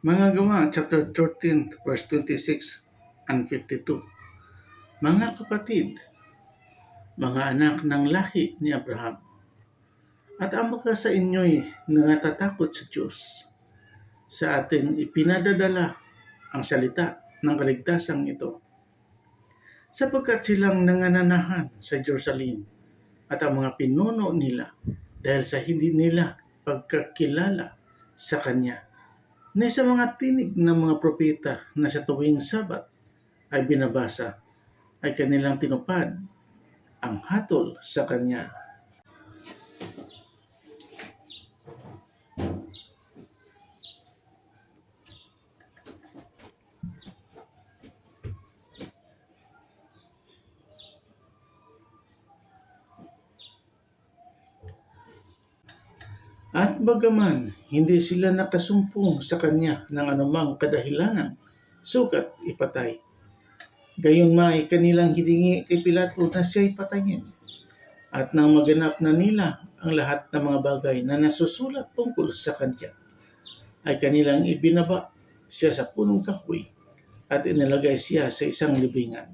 Mga gawa, chapter 13, verse 26 and 52. Mga kapatid, mga anak ng lahi ni Abraham, at amo ka sa inyo'y nangatatakot sa Diyos. Sa atin ipinadadala ang salita ng kaligtasang ito. Sapagkat silang nangananahan sa Jerusalem at ang mga pinuno nila dahil sa hindi nila pagkakilala sa Kanya na sa mga tinig ng mga propeta na sa tuwing sabat ay binabasa ay kanilang tinupad ang hatol sa Kanya. At bagaman hindi sila nakasumpong sa kanya ng anumang kadahilanan, sukat ipatay. Gayon may kanilang hiningi kay Pilato na siya'y patayin. At nang maganap na nila ang lahat ng mga bagay na nasusulat tungkol sa kanya, ay kanilang ibinaba siya sa punong kahoy at inilagay siya sa isang libingan.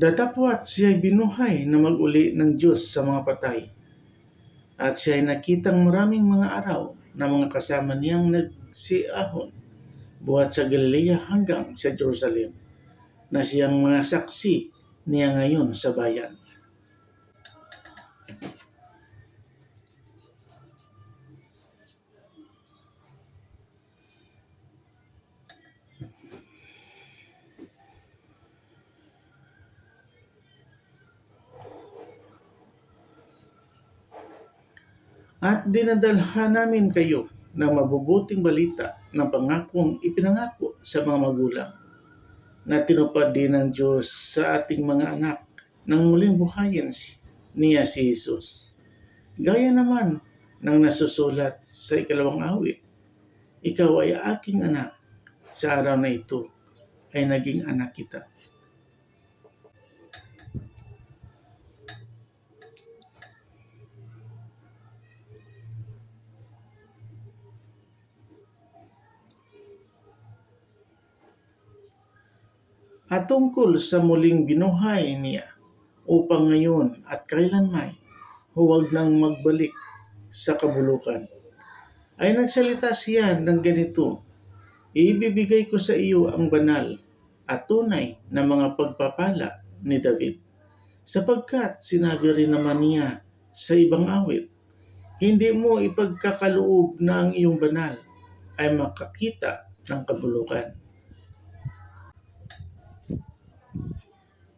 Datapwat siya'y binuhay na mag-uli ng Diyos sa mga patay. At siya'y nakitang maraming mga araw na mga kasama niyang nagsiahon buhat sa Galilea hanggang sa Jerusalem na siyang mga saksi niya ngayon sa bayan. At dinadalhan namin kayo ng mabubuting balita ng pangakong ipinangako sa mga magulang na tinupad din ng Diyos sa ating mga anak nang muling buhayin niya si Jesus. Gaya naman ng nasusulat sa ikalawang awit, Ikaw ay aking anak, sa araw na ito ay naging anak kita. At tungkol sa muling binuhay niya upang ngayon at kailanman huwag nang magbalik sa kabulukan. Ay nagsalita siya ng ganito, Ibibigay ko sa iyo ang banal at tunay na mga pagpapala ni David. Sapagkat sinabi rin naman niya sa ibang awit, hindi mo ipagkakaloob na ang iyong banal ay makakita ng kabulukan.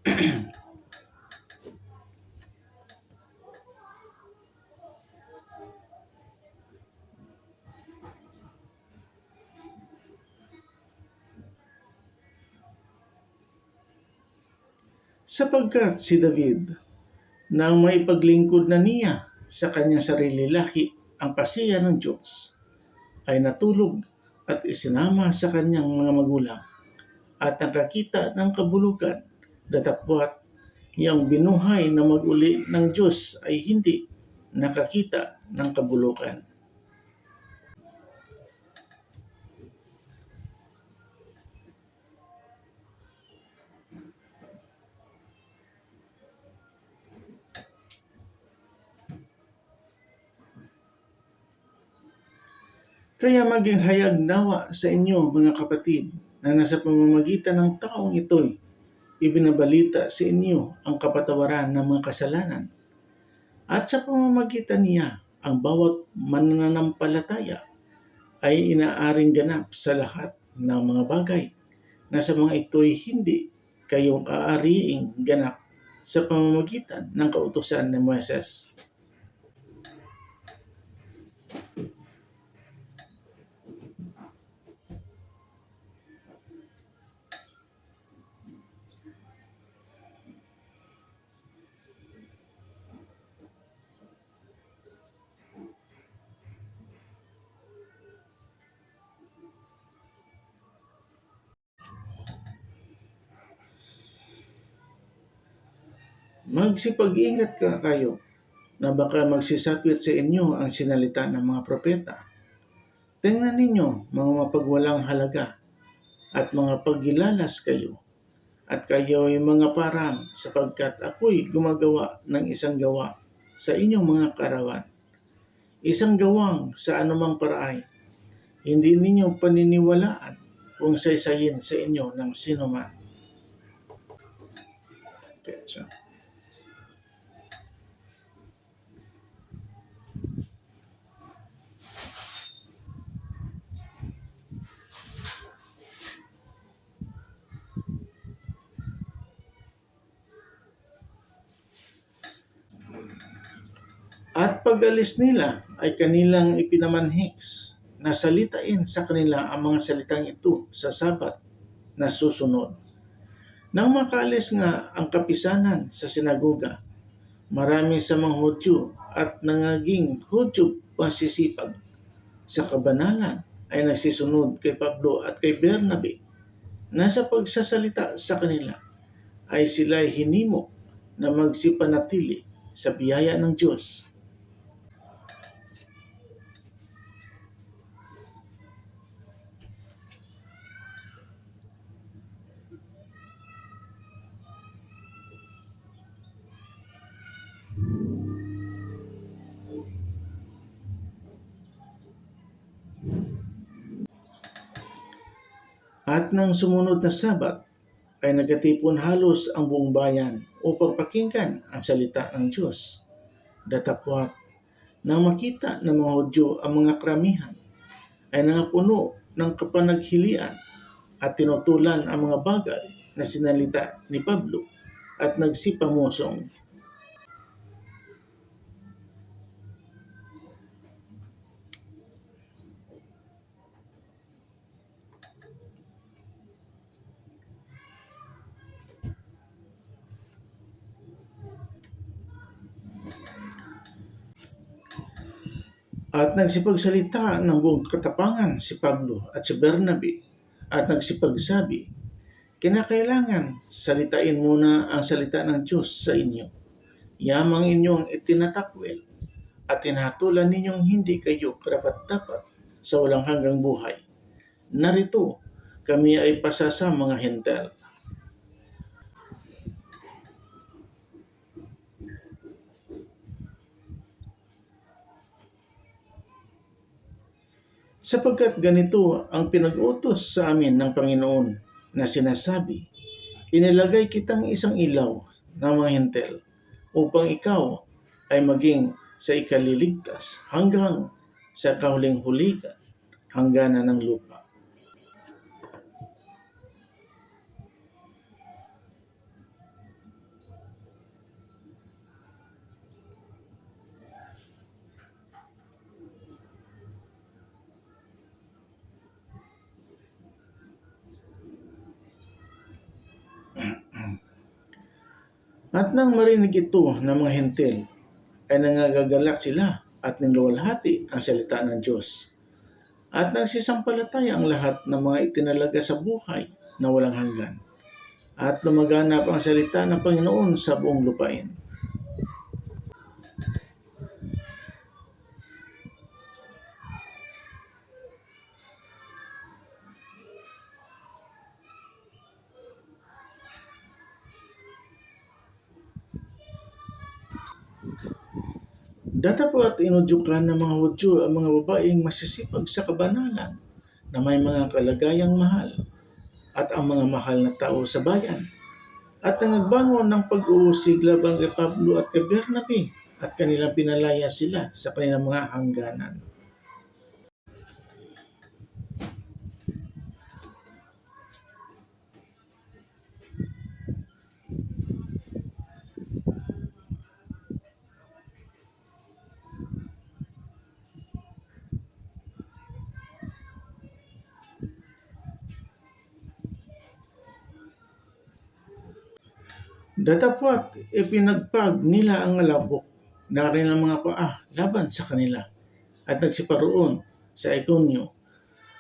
Sapagkat si David, nang may paglingkod na niya sa kanyang sarili lahi ang pasiya ng Diyos, ay natulog at isinama sa kanyang mga magulang at nakakita ng kabulukan datapwat yung binuhay na maguli ng Diyos ay hindi nakakita ng kabulukan. Kaya maging hayag nawa sa inyo mga kapatid na nasa pamamagitan ng taong ito'y ibinabalita sa inyo ang kapatawaran ng mga kasalanan. At sa pamamagitan niya, ang bawat mananampalataya ay inaaring ganap sa lahat ng mga bagay na sa mga ito'y hindi kayong aariing ganap sa pamamagitan ng kautusan ni Moises. Magsipag-ingat ka kayo na baka magsisapit sa inyo ang sinalita ng mga propeta. Tingnan ninyo mga mapagwalang halaga at mga paggilalas kayo at kayo ay mga parang sapagkat ako'y gumagawa ng isang gawa sa inyong mga karawan. Isang gawang sa anumang paraay. Hindi ninyo paniniwalaan kung saysayin sa inyo ng sino man. Okay, so. At pag-alis nila ay kanilang ipinamanhiks na salitain sa kanila ang mga salitang ito sa sabat na susunod. Nang makaalis nga ang kapisanan sa sinagoga, marami sa mga Hudyo at nangaging Hudyo pasisipag sa kabanalan ay nagsisunod kay Pablo at kay Bernabe na sa pagsasalita sa kanila ay sila hinimo na magsipanatili sa biyaya ng Diyos At nang sumunod na sabat, ay nagatipon halos ang buong bayan upang pakinggan ang salita ng Diyos. Datapwat, nang makita ng mga Hudyo ang mga kramihan, ay nangapuno ng kapanaghilian at tinutulan ang mga bagay na sinalita ni Pablo at nagsipamusong At nagsipagsalita ng buong katapangan si Pablo at si Bernabe at nagsipagsabi, Kinakailangan salitain muna ang salita ng Diyos sa inyo. Yamang inyong itinatakwil at tinatulan ninyong hindi kayo karapat-dapat sa walang hanggang buhay. Narito, kami ay pasasa mga hentel Sapagkat ganito ang pinag-utos sa amin ng Panginoon na sinasabi, Inilagay kitang isang ilaw ng mga hintel upang ikaw ay maging sa ikaliligtas hanggang sa kahuling-huligan hangganan ng lupa. At nang marinig ito ng mga hentil, ay nangagagalak sila at niluwalhati ang salita ng Diyos. At nagsisampalataya ang lahat ng mga itinalaga sa buhay na walang hanggan. At lumaganap ang salita ng Panginoon sa buong lupain. Datapwat inudyukan ng mga Hudyo ang mga babaeng masisipag sa kabanalan na may mga kalagayang mahal at ang mga mahal na tao sa bayan at nagbangon ng pag-uusig labang kay Pablo at kay Bernabe at kanilang pinalaya sila sa kanilang mga hangganan. Datapwat ipinagpag nila ang alabok na kanilang mga paa laban sa kanila at nagsiparoon sa Iconio.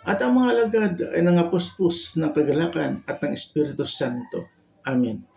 At ang mga alagad ay nangapuspos ng kagalakan at ng Espiritu Santo. Amen.